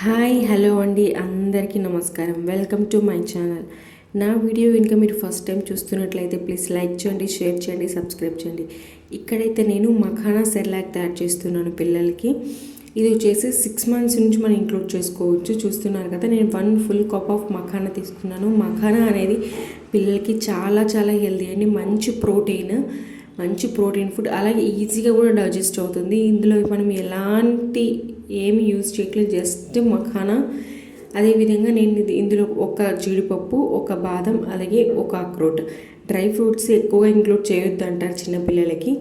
Hi hello అండి. అందరికీ నమస్కారం. Welcome to my channel. నా వీడియో కనుక మీరు ఫస్ట్ టైం చూస్తున్నట్లయితే ప్లీజ్ లైక్ చేయండి షేర్ చేయండి సబ్స్క్రైబ్ చేయండి. ఇక్కడైతే నేను మఖానా సెర్లాక్ తయారు చేస్తున్నాను పిల్లలకి. ఇది వచ్చేసి సిక్స్ మంత్స్ నుంచి మనం ఇంక్లూడ్ చేసుకోవచ్చు. చూస్తున్నారు కదా నేను one full cup of makhana తీసుకున్నాను. మఖానా అనేది పిల్లలకి చాలా చాలా హెల్తీ అండి మంచి ప్రోటీన్ మంచి ప్రోటీన్ ఫుడ్. అలాగే ఈజీగా కూడా డైజెస్ట్ అవుతుంది. ఇందులో మనం ఎలాంటి ఏమి యూజ్ చేయట్లేదు జస్ట్ మఖానా. అదేవిధంగా నేను ఇది ఇందులో ఒక జీడిపప్పు ఒక బాదం అలాగే ఒక అక్రోట్. డ్రై ఫ్రూట్స్ ఎక్కువగా ఇంక్లూడ్ చేయొద్దు అంటారు చిన్నపిల్లలకి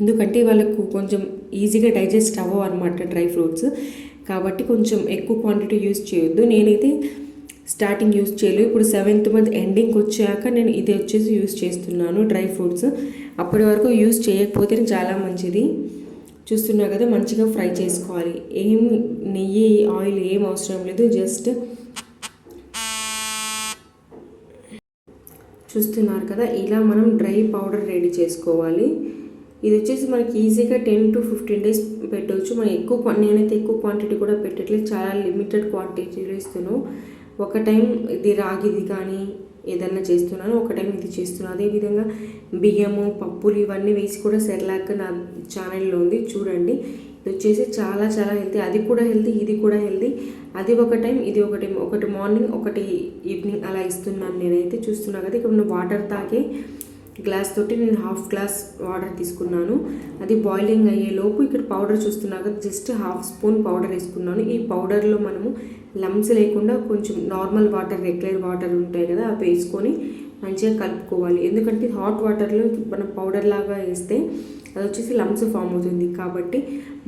ఎందుకంటే వాళ్ళకు కొంచెం ఈజీగా డైజెస్ట్ అవ్వవు అనమాట డ్రై ఫ్రూట్స్. కాబట్టి కొంచెం ఎక్కువ క్వాంటిటీ యూజ్ చేయొద్దు. నేనైతే స్టార్టింగ్ యూస్ చేయలేదు. ఇప్పుడు సెవెంత్ మంత్ ఎండింగ్కి వచ్చాక నేను ఇది వచ్చేసి యూజ్ చేస్తున్నాను డ్రై ఫ్రూట్స్. అప్పటి వరకు యూస్ చేయకపోతే చాలా మంచిది. చూస్తున్నా కదా మంచిగా ఫ్రై చేసుకోవాలి. ఏం నెయ్యి ఆయిల్ ఏం అవసరం లేదు జస్ట్ చూస్తున్నారు కదా ఇలా మనం డ్రై పౌడర్ రెడీ చేసుకోవాలి. ఇది వచ్చేసి మనకి ఈజీగా టెన్ టు ఫిఫ్టీన్ డేస్ పెట్టవచ్చు మనం ఎక్కువ నేనైతే ఎక్కువ క్వాంటిటీ కూడా పెట్టట్లేదు. చాలా లిమిటెడ్ క్వాంటిటీలో ఇస్తున్నాను ఒక టైం ఇది రాగిది కానీ ఏదన్నా చేస్తున్నాను ఒక టైం ఇది చేస్తున్నాను. అదేవిధంగా బియ్యము పప్పులు ఇవన్నీ వేసి కూడా సెర్లాక్ నా ఛానల్లో ఉంది చూడండి. ఇది వచ్చేసి చాలా చాలా హెల్తీ అది కూడా హెల్తీ ఇది కూడా హెల్తీ అది ఒక టైం ఇది ఒక టైం ఒకటి మార్నింగ్ ఒకటి ఈవినింగ్ అలా ఇస్తున్నాను నేనైతే చూస్తున్నా కదా. ఇక్కడ వాటర్ తాగే గ్లాస్ తోటి నేను హాఫ్ గ్లాస్ వాటర్ తీసుకున్నాను. అది బాయిలింగ్ అయ్యేలోపు ఇక్కడ పౌడర్ చూస్తున్నాక జస్ట్ హాఫ్ స్పూన్ పౌడర్ వేసుకున్నాను. ఈ పౌడర్లో మనము లమ్స్ లేకుండా కొంచెం నార్మల్ వాటర్ రెగ్యులర్ వాటర్ ఉంటాయి కదా అవి వేసుకొని మంచిగా కలుపుకోవాలి. ఎందుకంటే హాట్ వాటర్లో మనం పౌడర్ లాగా వేస్తే అది వచ్చేసి లమ్స్ ఫామ్ అవుతుంది. కాబట్టి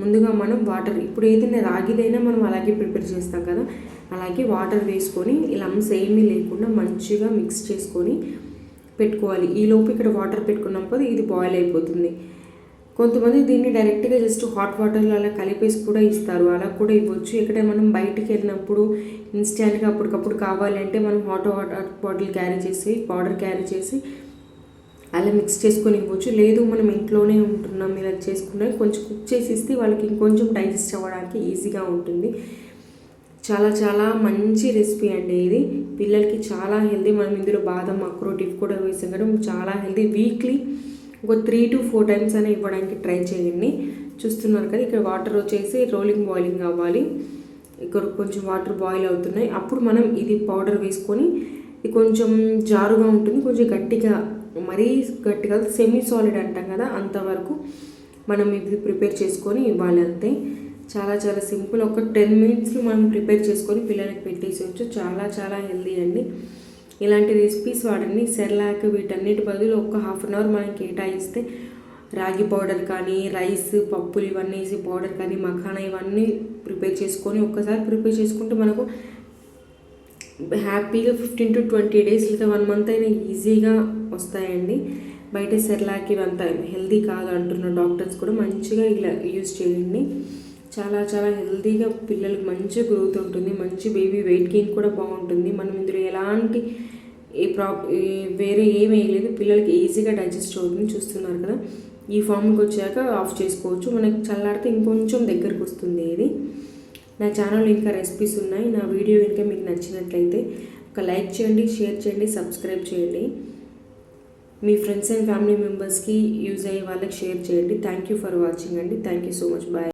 ముందుగా మనం వాటర్ ఇప్పుడు ఏదైనా రాగిదైనా మనం అలాగే ప్రిపేర్ చేస్తాం కదా. అలాగే వాటర్ వేసుకొని లమ్స్ ఏమీ లేకుండా మంచిగా మిక్స్ చేసుకొని పెట్టుకోవాలి. ఈ లోపు ఇక్కడ వాటర్ పెట్టుకున్నాం కదా ఇది బాయిల్ అయిపోతుంది. కొంతమంది దీన్ని డైరెక్ట్గా జస్ట్ హాట్ వాటర్లో అలా కలిపేసి కూడా ఇస్తారు. అలా కూడా ఇవ్వచ్చు. ఇక్కడ మనం బయటికి వెళ్ళినప్పుడు ఇన్స్టెంట్గా అప్పటికప్పుడు కావాలంటే మనం హాట్ వాటర్ బాటిల్ క్యారీ చేసి పౌడర్ క్యారీ చేసి అలా మిక్స్ చేసుకొని ఇవ్వచ్చు. లేదు మనం ఇంట్లోనే ఉంటున్నాం ఇలా చేసుకున్నా కొంచెం కుక్ చేసి ఇస్తే వాళ్ళకి ఇంకొంచెం డైజెస్ట్ అవ్వడానికి ఈజీగా ఉంటుంది. చాలా చాలా మంచి రెసిపీ అండి ఇది. పిల్లలకి చాలా హెల్దీ. మనం ఇందులో బాదం అక్రోట్ ఇవి కూడా వేసాం కదా చాలా హెల్దీ. వీక్లీ ఒక త్రీ టు ఫోర్ టైమ్స్ అయినా ఇవ్వడానికి ట్రై చేయండి. చూస్తున్నారు కదా ఇక్కడ వాటర్ వచ్చేసి రోలింగ్ బాయిలింగ్ అవ్వాలి. ఇక్కడ కొంచెం వాటర్ బాయిల్ అవుతున్నాయి. అప్పుడు మనం ఇది పౌడర్ వేసుకొని ఇది కొంచెం జారుగా ఉంటుంది. కొంచెం గట్టిగా మరీ గట్టిగా సెమీ సాలిడ్ అంటాం కదా అంతవరకు మనం ఇది ప్రిపేర్ చేసుకొని ఇవ్వాలి అంతే. చాలా చాలా సింపుల్. ఒక టెన్ మినిట్స్లో మనం ప్రిపేర్ చేసుకొని పిల్లలకి పెట్టేసేయచ్చు. చాలా చాలా హెల్దీ అండి. ఇలాంటి రెసిపీస్ వాడండి సెర్లాక్ వీటన్నిటి బదులు ఒక హాఫ్ అన్ అవర్ మనం కేటాయిస్తే రాగి పౌడర్ కానీ రైస్ పప్పులు ఇవన్నీ వేసి పౌడర్ కానీ మఖానా ఇవన్నీ ప్రిపేర్ చేసుకొని ఒక్కసారి ప్రిపేర్ చేసుకుంటే మనకు హ్యాపీగా ఫిఫ్టీన్ టు ట్వంటీ డేస్ లేదా వన్ మంత్ అయినా ఈజీగా వస్తాయండి. బయట సెర్లాక్ ఇవంతా హెల్దీ కాదు అంటున్న డాక్టర్స్ కూడా మంచిగా ఇలా యూజ్ చేయండి. చాలా చాలా హెల్తీగా పిల్లలకి మంచి గ్రోత్ ఉంటుంది. మంచి బేబీ వెయిట్ గెయిన్ కూడా బాగుంటుంది. మనం ఇందులో ఎలాంటి ఏ ప్రా వేరే ఏమీ వేయలేదు. పిల్లలకి ఈజీగా డైజెస్ట్ అవుతుంది. చూస్తున్నారు కదా. ఈ ఫామ్కి వచ్చాక ఆఫ్ చేసుకోవచ్చు. మనకి చల్లారితే ఇంకొంచెం దగ్గరకు వస్తుంది ఇది నా ఛానల్లో ఇంకా రెసిపీస్ ఉన్నాయి. నా వీడియో ఇంకా మీకు నచ్చినట్లయితే ఒక లైక్ చేయండి షేర్ చేయండి సబ్స్క్రైబ్ చేయండి. మీ ఫ్రెండ్స్ అండ్ ఫ్యామిలీ మెంబర్స్కి యూజ్ అయ్యే వాళ్ళకి షేర్ చేయండి. థ్యాంక్ యూ ఫర్ వాచింగ్ అండి. Thank you so much bye